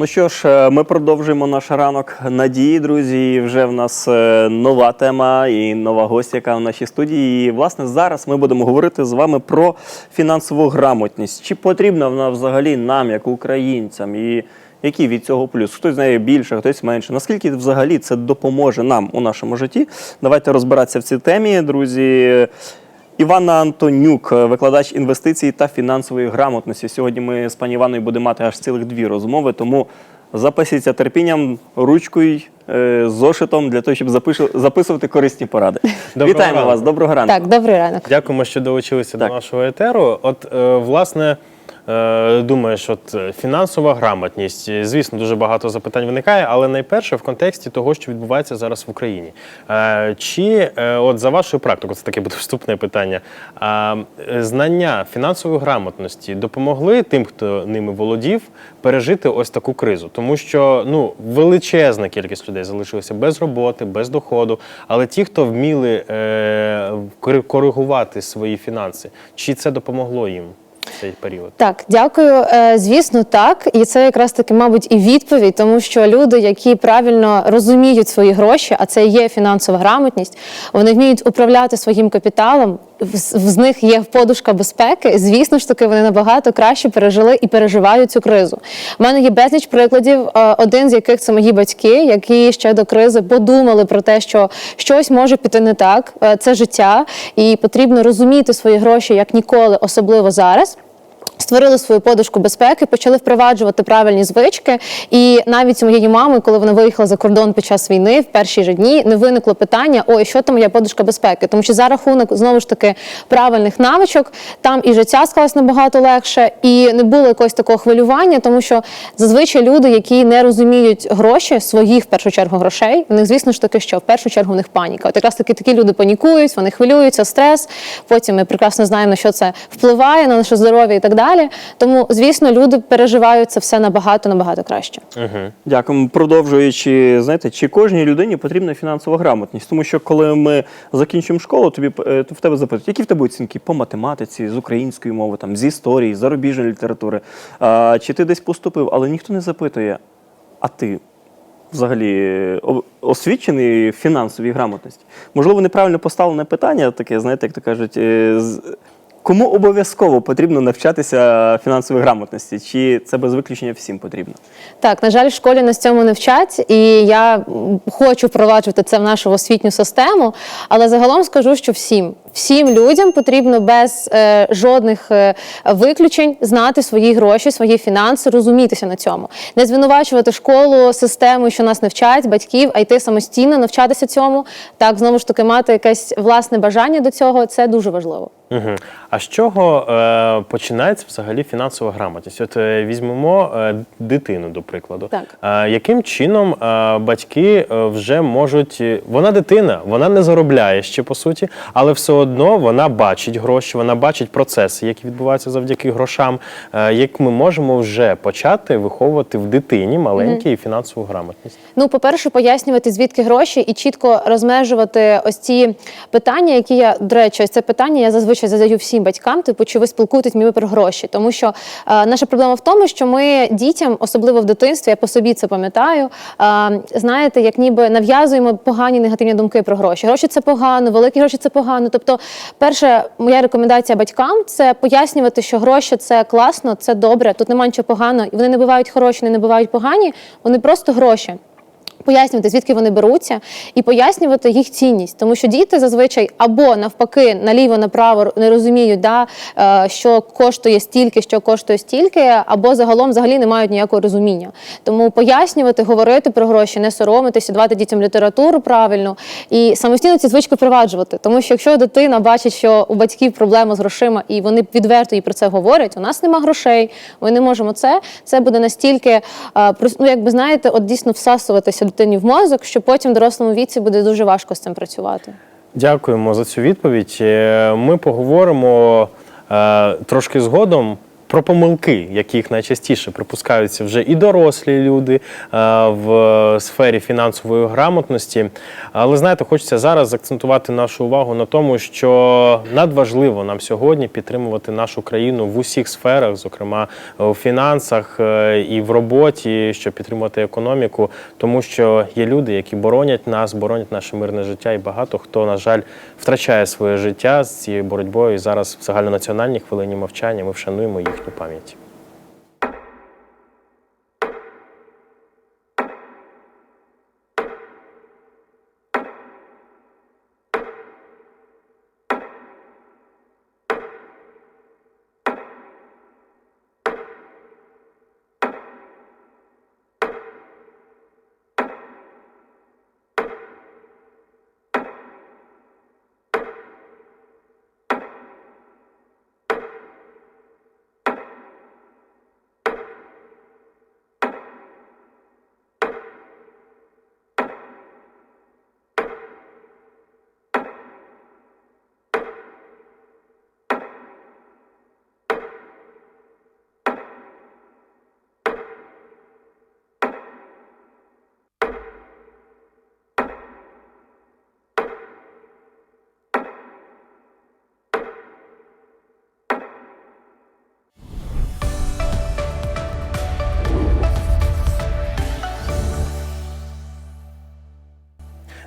Ну що ж, е, ми продовжуємо наш ранок надії, друзі. І Вже в нас е, нова тема і нова гостя, яка в нашій студії. І власне зараз ми будемо говорити з вами про фінансову грамотність. Чи потрібна вона взагалі нам, як українцям, і який від цього плюс? Хтось знає більше, хтось менше. Наскільки взагалі це допоможе нам у нашому житті? Давайте розбиратися в цій темі, друзі. Івана Антонюк, викладач інвестицій та фінансової грамотності. Сьогодні ми з пані Іваною будемо мати аж цілих дві розмови, тому запасіться терпінням, ручкою, е, зошитом для того, щоб запишу- записувати корисні поради. Доброго Вітаємо ранку. вас, доброго ранку. Так, добрий ранок. Дякуємо, що долучилися Так. до нашого етеру. От, е, власне, е, думаєш, от е, фінансова грамотність. Е, Звісно, дуже багато запитань виникає, але найперше в контексті того, що відбувається зараз в Україні. Е, Чи, е, от за вашою практикою, це таке буде вступне питання. е, Знання фінансової грамотності допомогли тим, хто ними володів, пережити ось таку кризу, тому що ну величезна кількість людей залишилася без роботи, без доходу. Але ті, хто вміли е, коригувати свої фінанси, чи це допомогло їм цей період? Так, дякую. Е, Звісно, так. І це якраз таки, мабуть, і відповідь, тому що люди, які правильно розуміють свої гроші, а це є фінансова грамотність, вони вміють управляти своїм капіталом. В- з них є подушка безпеки. Звісно ж таки, вони набагато краще пережили і переживають цю кризу. У мене є безліч прикладів, е, один з яких це мої батьки, які ще до кризи подумали про те, що щось може піти не так. Е, Це життя, і потрібно розуміти свої гроші як ніколи, особливо зараз. Створили свою подушку безпеки, почали впроваджувати правильні звички. І навіть у моєї мами, коли вона виїхала за кордон під час війни, в перші ж дні не виникло питання: ой, що там моя подушка безпеки? Тому що за рахунок знову ж таки правильних навичок там і життя склалось набагато легше, і не було якогось такого хвилювання, тому що зазвичай люди, які не розуміють гроші, своїх в першу чергу грошей, в них, звісно ж таки, що в першу чергу в них паніка. От якраз таки такі люди панікують, вони хвилюються, стрес. Потім ми прекрасно знаємо, на що це впливає на наше здоров'я і так далі. Тому, звісно, люди переживають це все набагато набагато краще. Угу. Дякую. Продовжуючи, знаєте, чи кожній людині потрібна фінансова грамотність? Тому що коли ми закінчимо школу, тобі е, то в тебе запитують, які в тебе оцінки по математиці, з української мови, там з історії, з зарубіжної літератури. А, чи ти десь поступив, але ніхто не запитує, а ти взагалі е, освічений в фінансовій грамотності? Можливо, неправильно поставлене питання, таке, знаєте, як то кажуть. Кому обов'язково потрібно навчатися фінансової грамотності? Чи це без виключення всім потрібно? Так, на жаль, в школі нас цьому не вчать, і я хочу впроваджувати це в нашу освітню систему. Але загалом скажу, що всім, всім людям потрібно без е, жодних е, виключень знати свої гроші, свої фінанси, розумітися на цьому, не звинувачувати школу, систему, що нас не вчать, батьків, а йти самостійно навчатися цьому. Так, знову ж таки, мати якесь власне бажання до цього це дуже важливо. Угу. А з чого е, починається взагалі фінансова грамотність? От е, візьмемо е, дитину, до прикладу. Так. Е, яким чином е, батьки е, вже можуть. е, Вона дитина, вона не заробляє ще по суті, але все одно вона бачить гроші, вона бачить процеси, які відбуваються завдяки грошам. Е, як ми можемо вже почати виховувати в дитині маленькій фінансову грамотність? Ну, по-перше, пояснювати, звідки гроші, і чітко розмежувати ось ці питання, які я, до речі, ось це питання я зазвичай задаю всім батькам, типу, чи ви спілкуєтесь мені про гроші? Тому що е, наша проблема в тому, що ми дітям, особливо в дитинстві, я по собі це пам'ятаю, е, знаєте, як ніби нав'язуємо погані негативні думки про гроші. Гроші це погано, великі гроші це погано. Тобто, перша моя рекомендація батькам це пояснювати, що гроші це класно, це добре, тут немає нічого поганого, і вони не бувають хороші, не бувають погані, вони просто гроші. Пояснювати, звідки вони беруться, і пояснювати їх цінність, тому що діти зазвичай або навпаки наліво направо не розуміють, да, е, що коштує стільки, що коштує стільки, або загалом взагалі не мають ніякого розуміння. Тому пояснювати, говорити про гроші, не соромитися, давати дітям літературу правильно і самостійно ці звички впроваджувати. Тому що якщо дитина бачить, що у батьків проблема з грошима, і вони відверто їй про це говорять, у нас нема грошей, ми не можемо це. Це буде настільки е, ну, якби знаєте, от дійсно всасуватися дитині в мозок, що потім в дорослому віці буде дуже важко з цим працювати. Дякуємо за цю відповідь. Е, Ми поговоримо е, трошки згодом про помилки, яких найчастіше припускаються вже і дорослі люди е, в сфері фінансової грамотності. Але знаєте, хочеться зараз заакцентувати нашу увагу на тому, що надважливо нам сьогодні підтримувати нашу країну в усіх сферах, зокрема у фінансах е, і в роботі, щоб підтримувати економіку, тому що є люди, які боронять нас, боронять наше мирне життя, і багато хто, на жаль, втрачає своє життя з цією боротьбою. І зараз в загальнонаціональній хвилині мовчання ми вшануємо їхню пам'ять. –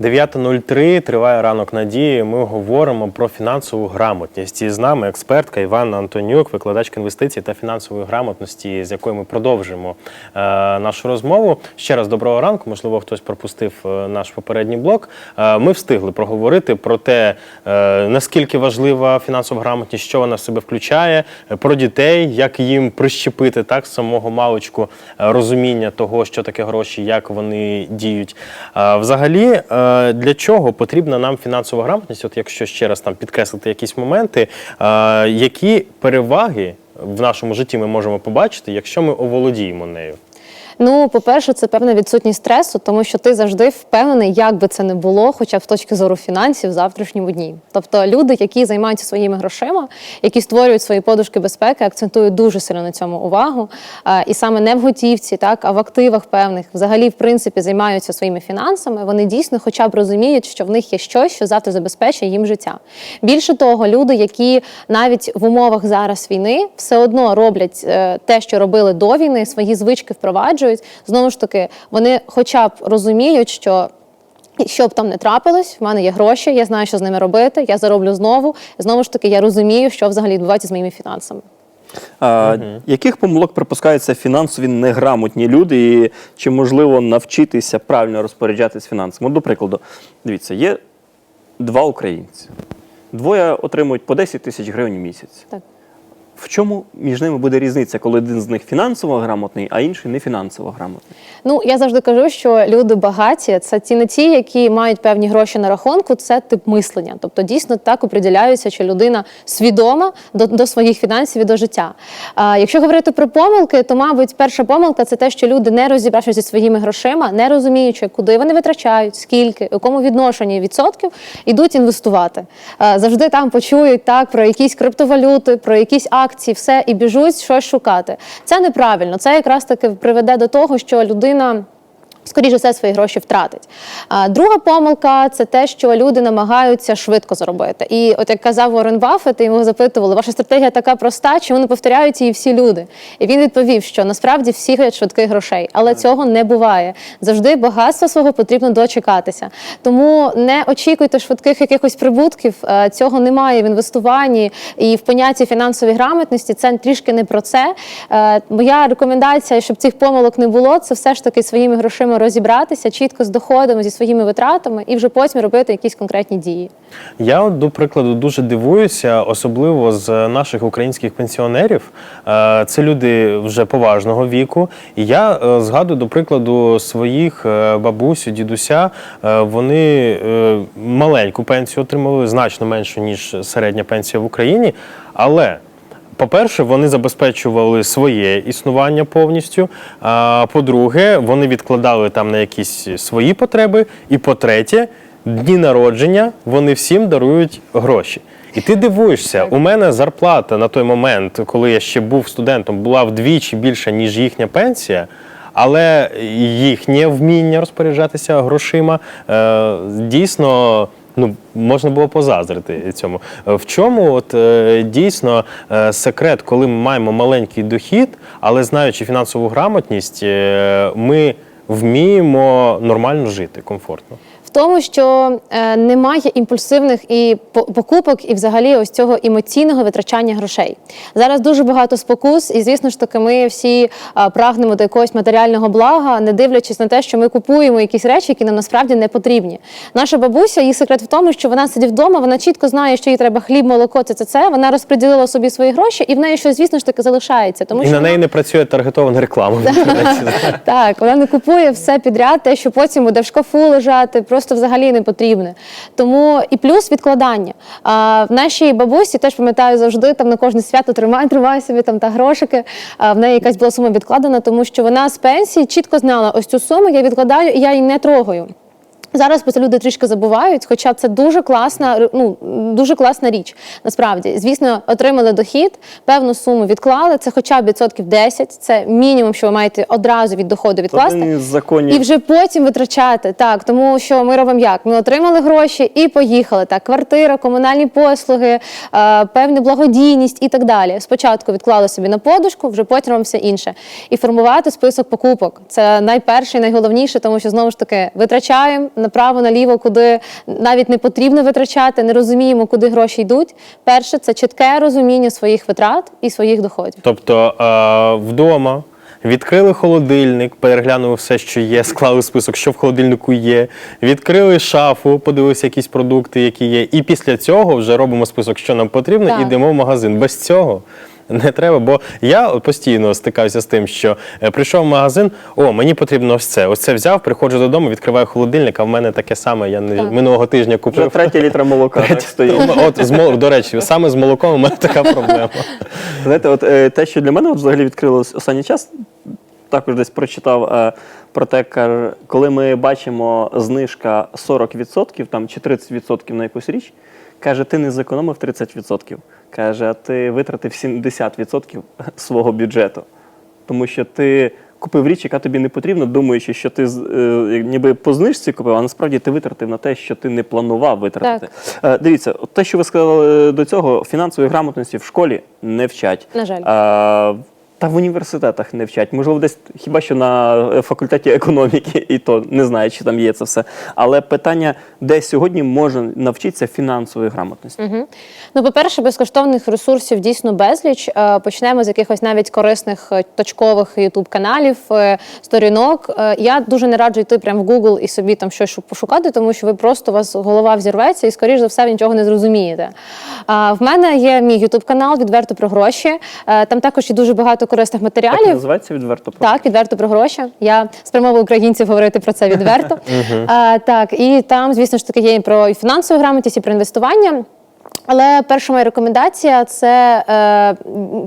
9.03, триває ранок надії. Ми говоримо про фінансову грамотність. І з нами експертка Іванна Антонюк, викладачка інвестицій та фінансової грамотності, з якою ми продовжимо е, нашу розмову. Ще раз доброго ранку. Можливо, хтось пропустив е, наш попередній блок. Е, ми встигли проговорити про те, е, наскільки важлива фінансова грамотність, що вона в себе включає, е, про дітей, як їм прищепити так з самого маличку е, розуміння того, що таке гроші, як вони діють. А, Взагалі, е, для чого потрібна нам фінансова грамотність? От якщо ще раз там підкреслити якісь моменти, е, які переваги в нашому житті ми можемо побачити, якщо ми оволодіємо нею? Ну, по-перше, це певна відсутність стресу, тому що ти завжди впевнений, як би це не було, хоча б з точки зору фінансів в завтрашньому дні. Тобто люди, які займаються своїми грошима, які створюють свої подушки безпеки, акцентують дуже сильно на цьому увагу. І саме не в готівці, так а в активах певних, взагалі, в принципі, займаються своїми фінансами. Вони дійсно, хоча б розуміють, що в них є щось, що завтра забезпечує їм життя. Більше того, люди, які навіть в умовах зараз війни все одно роблять е, те, що робили до війни, свої звички впроваджують. Знову ж таки, вони хоча б розуміють, що. Що б там не трапилось, в мене є гроші, я знаю, що з ними робити, я зароблю знову. Знову ж таки, я розумію, що взагалі відбувається з моїми фінансами. А, Яких помилок припускаються фінансові неграмотні люди, і чи можливо навчитися правильно розпоряджатись фінансами? От, До прикладу, дивіться, є два українці. Двоє отримують по 10 тисяч гривень в місяць. Так. В чому між ними буде різниця, коли один з них фінансово грамотний, а інший не фінансово грамотний? Ну я завжди кажу, що люди багаті це ті не ті, які мають певні гроші на рахунку, це тип мислення. Тобто дійсно так оприділяються, чи людина свідома до, до своїх фінансів і до життя. А, якщо говорити про помилки, то мабуть перша помилка це те, що люди не розібравшись зі своїми грошима, не розуміючи, куди вони витрачають, скільки, у якому відношенні відсотків ідуть інвестувати. А, завжди там почують так про якісь криптовалюти, про якісь акції, все і біжуть щось шукати. Це неправильно. Це якраз таки приведе до того, що людина. Скоріше все свої гроші втратить. А друга помилка це те, що люди намагаються швидко заробити. І от як казав Уоррен Баффет, його запитували, ваша стратегія така проста, чому не повторяють її всі люди? І він відповів, що насправді всі хочуть швидких грошей, але цього не буває. Завжди багатства свого потрібно дочекатися. Тому не очікуйте швидких якихось прибутків. Е, Цього немає в інвестуванні і в понятті фінансової грамотності. Це трішки не про це. Е, Моя рекомендація, щоб цих помилок не було, це все ж таки своїми грошима розібратися чітко з доходами, зі своїми витратами, і вже потім робити якісь конкретні дії. Я, от, до прикладу, дуже дивуюся, особливо з наших українських пенсіонерів. Е, Це люди вже поважного віку. І я е, згадую, до прикладу, своїх е, бабусю, дідуся. Вони маленьку пенсію отримали, значно меншу, ніж середня пенсія в Україні. Але по-перше, вони забезпечували своє існування повністю. А по-друге, вони відкладали там на якісь свої потреби. І по-третє, дні народження вони всім дарують гроші. І ти дивуєшся, у мене зарплата на той момент, коли я ще був студентом, була вдвічі більша, ніж їхня пенсія. Але їхнє вміння розпоряджатися грошима е, дійсно ну, можна було позазрити цьому. В чому от е, дійсно е, секрет, коли ми маємо маленький дохід, але знаючи фінансову грамотність, е, ми вміємо нормально жити, комфортно. Тому, що е, немає імпульсивних і покупок, і взагалі ось цього емоційного витрачання грошей. Зараз дуже багато спокус, і звісно ж таки, ми всі е, прагнемо до якогось матеріального блага, не дивлячись на те, що ми купуємо якісь речі, які нам насправді не потрібні. Наша бабуся, її секрет в тому, що вона сидить вдома, вона чітко знає, що їй треба хліб, молоко, це це це. Вона розподілила собі свої гроші, і в неї щось, звісно ж таки, залишається. Тому І що на вона- неї не працює таргетована реклама. так, вона не купує все підряд, те, що потім буде в шкафу лежати, просто взагалі не потрібне. Тому і плюс відкладання. А, в нашій бабусі теж пам'ятаю завжди там на кожне свято тримай, тримай собі там та грошики. А, в неї якась була сума відкладена, тому що вона з пенсії чітко знала, ось цю суму я відкладаю і я її не трогаю. Зараз просто люди трішки забувають, хоча це дуже класна, ну дуже класна річ. Насправді, звісно, отримали дохід, певну суму відклали. Це хоча б відсотків 10, Це мінімум, що ви маєте одразу від доходу відкласти. І вже потім витрачати. Так, тому що ми робимо як? Ми отримали гроші і поїхали. Так, квартира, комунальні послуги, е, певна благодійність і так далі. Спочатку відклали собі на подушку, вже потім робимо все інше. І формувати список покупок. Це найперше і найголовніше, тому що знову ж таки витрачаємо направо, наліво, куди навіть не потрібно витрачати, не розуміємо, куди гроші йдуть. Перше це чітке розуміння своїх витрат і своїх доходів. Тобто е, вдома відкрили холодильник, переглянули все, що є, склали список, що в холодильнику є. Відкрили шафу, подивилися якісь продукти, які є. І після цього вже робимо список, що нам потрібно, Так. і йдемо в магазин. Без цього. Не треба, бо я постійно стикався з тим, що е, прийшов в магазин, о, мені потрібно ось це. Ось це взяв, приходжу додому, відкриваю холодильник, а в мене таке саме. Я не Так. минулого тижня Вже купив. третя літра молока так, стоїть. От з мол... до речі, саме з молоком у мене така проблема. Знаєте, от е, те, що для мене от взагалі відкрилось останній час, також десь прочитав е, про те, коли ми бачимо знижка 40% там, чи 30% на якусь річ, каже, ти не зекономив 30%. Каже, а ти витратив 70% свого бюджету. Тому що ти купив річ, яка тобі не потрібна, думаючи, що ти е, ніби по знижці купив, а насправді ти витратив на те, що ти не планував витратити. Е, Дивіться, те, що ви сказали е, до цього, фінансової грамотності в школі не вчать. На жаль. А, та в університетах не вчать. Можливо, десь хіба що на е, факультеті економіки, і то не знаю, чи там є це все. Але питання, де сьогодні можна навчитися фінансової грамотності? Угу. Ну, по-перше, безкоштовних ресурсів дійсно безліч. Е, Почнемо з якихось навіть корисних е, точкових ютуб каналів, е, сторінок. Я дуже не раджу йти прямо в Google і собі там щось пошукати, тому що ви просто у вас голова взірветься і, скоріш за все, нічого не зрозумієте. В мене є мій ютуб канал відверто про гроші. Там також є дуже багато корисних Так матеріалів. називається відверто про Так, відверто про гроші. Я спрямовую українців говорити про це відверто. а, так, і там, звісно ж таки, є і про фінансову грамотність, і про інвестування. Але перша моя рекомендація це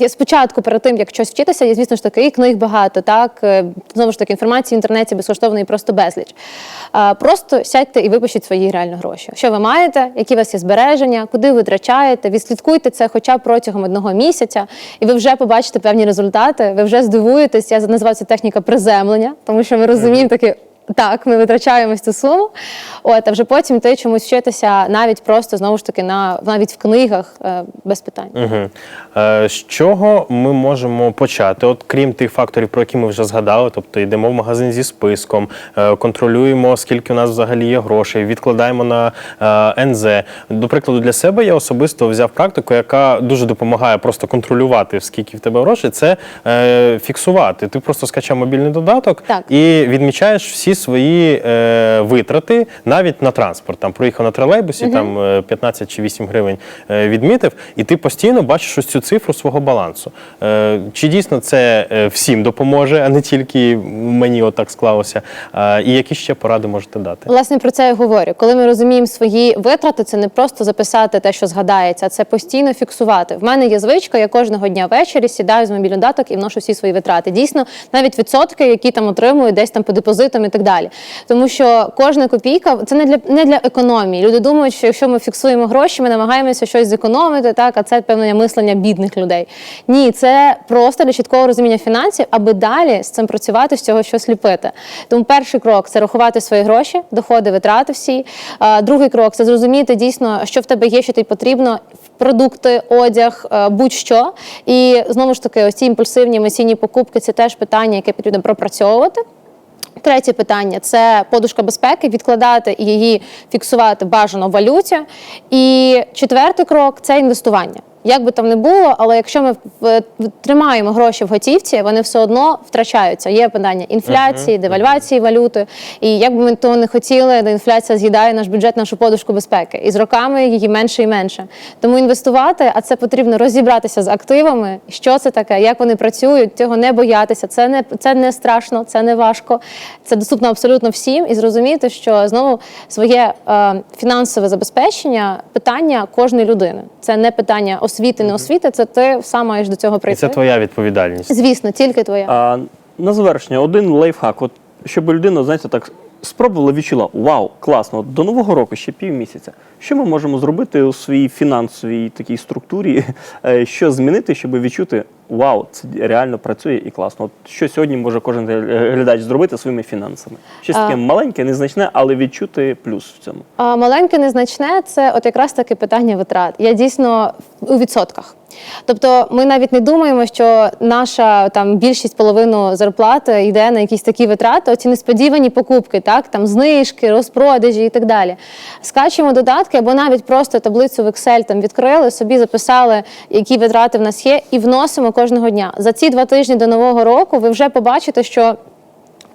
е, спочатку, перед тим як щось вчитися, є, звісно ж таки, і книг багато, так е, знову ж таки, інформації в інтернеті безкоштовної просто безліч. Е, просто сядьте і випишіть свої реально гроші. Що ви маєте, які у вас є збереження, куди ви витрачаєте, відслідкуйте це хоча б протягом одного місяця, і ви вже побачите певні результати. Ви вже здивуєтесь. Я називаю це техніка приземлення, тому що ми розуміємо таке. Так, ми витрачаємо цю суму. От, а вже потім ти чомусь вчитися навіть просто знову ж таки на навіть в книгах е, без питань. Угу. Е, з чого ми можемо почати? От крім тих факторів, про які ми вже згадали, тобто йдемо в магазин зі списком, е, контролюємо, скільки у нас взагалі є грошей, відкладаємо на е, НЗ. До прикладу, для себе я особисто взяв практику, яка дуже допомагає просто контролювати, скільки в тебе грошей, це е, фіксувати. Ти просто скачав мобільний додаток Так. і відмічаєш всі свої е, витрати навіть на транспорт. Там проїхав на тролейбусі, там е, 15 чи 8 гривень е, відмітив, і ти постійно бачиш ось цю цифру свого балансу. Е, чи дійсно це е, всім допоможе, а не тільки мені отак склалося? Е, і які ще поради можете дати? Власне про це я говорю. Коли ми розуміємо свої витрати, це не просто записати те, що згадається, а це постійно фіксувати. В мене є звичка, я кожного дня ввечері сідаю з мобільний додаток і вношу всі свої витрати. Дійсно, навіть відсотки, які там отримую, десь там по депозитам і так далі. Далі. Тому що кожна копійка це не для не для економії. Люди думають, що якщо ми фіксуємо гроші, ми намагаємося щось зекономити, так а це певне мислення бідних людей. Ні, це просто для чіткого розуміння фінансів, аби далі з цим працювати, з цього щось ліпити. Тому перший крок це рахувати свої гроші, доходи, витрати всі. А, другий крок це зрозуміти дійсно, що в тебе є, що тобі потрібно. Продукти, одяг, е, будь-що. І знову ж таки, ось ці імпульсивні емоційні покупки це теж питання, яке потрібно пропрацьовувати. Третє питання це подушка безпеки, відкладати її фіксувати бажано в валюті. І четвертий крок це інвестування. Як би там не було, але якщо ми тримаємо гроші в готівці, вони все одно втрачаються. Є питання інфляції, девальвації валюти. І як би ми того не хотіли, інфляція з'їдає наш бюджет, нашу подушку безпеки. І з роками її менше і менше. Тому інвестувати, а це потрібно розібратися з активами, що це таке, як вони працюють, цього не боятися. Це не це не страшно, це не важко. Це доступно абсолютно всім. І зрозуміти, що знову своє е, фінансове забезпечення питання кожної людини. Це не питання освіти, не освіти. Це ти сам маєш до цього І це твоя відповідальність. Звісно, тільки твоя. А, на завершення, один лайфхак. От, щоб людина, знаєте, так спробувала відчула, вау, класно, до Нового року ще півмісяця. Що ми можемо зробити у своїй фінансовій такій структурі, е, що змінити, щоб відчути, вау, це реально працює і класно. От що сьогодні може кожен глядач зробити своїми фінансами? Щось таке маленьке, незначне, але відчути плюс в цьому. А маленьке незначне це от якраз таки питання витрат. Я дійсно у відсотках. Тобто ми навіть не думаємо, що наша там більшість половину зарплати йде на якісь такі витрати, оці несподівані покупки, так там знижки, розпродажі і так далі. Скачуємо додатки або навіть просто таблицю в Excel там відкрили, собі записали, які витрати в нас є, і вносимо кожного дня. За ці два тижні до нового року ви вже побачите, що.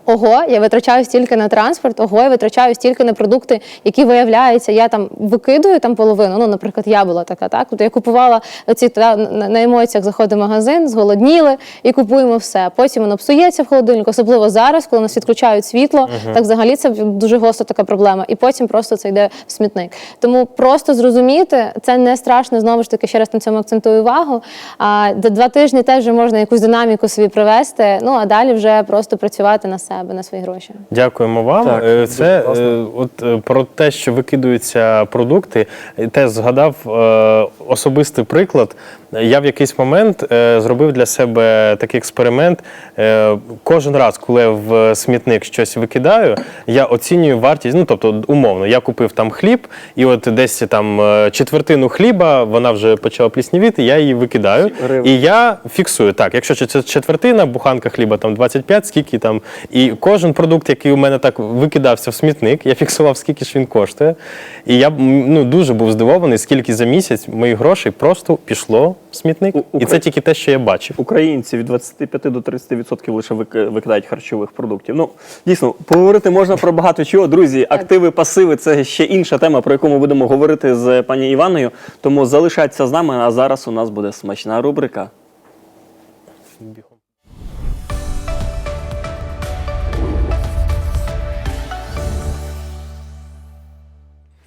Ого, я витрачаю стільки на транспорт, ого, я витрачаю стільки на продукти, які виявляються, я там викидую там половину. Ну, наприклад, я була така, так. Тобто я купувала ці та, на, емоціях заходить в магазин, зголодніли і купуємо все. Потім воно псується в холодильнику, особливо зараз, коли нас відключають світло. Так взагалі це дуже гостра така проблема. І потім просто це йде в смітник. Тому просто зрозуміти, це не страшно. Знову ж таки, ще раз на цьому акцентую увагу. А де два тижні теж можна якусь динаміку собі привести. Ну а далі вже просто працювати на себе, на свої гроші. Дякуємо вам. Так, Е, Це е, от е, про те, що викидуються продукти. Теж згадав особистий приклад. Я в якийсь момент е, зробив для себе такий експеримент. Е, Кожен раз, коли я в смітник щось викидаю, я оцінюю вартість. Ну тобто, умовно, я купив там хліб, і от десь там е, четвертину хліба вона вже почала пліснівіти, я її викидаю. І я фіксую так, якщо це четвертина, буханка хліба там 25, скільки там. І кожен продукт, який у мене так викидався в смітник, я фіксував, скільки ж він коштує. І я ну, дуже був здивований, скільки за місяць моїх грошей просто пішло смітник. У- І це тільки те, що я бачив. Українці від 25 до 30% лише вик- викидають харчових продуктів. Ну дійсно, поговорити можна про багато чого. Друзі, активи, пасиви це ще інша тема, про яку ми будемо говорити з пані Іваною. Тому залишайтеся з нами. А зараз у нас буде смачна рубрика. Бігом.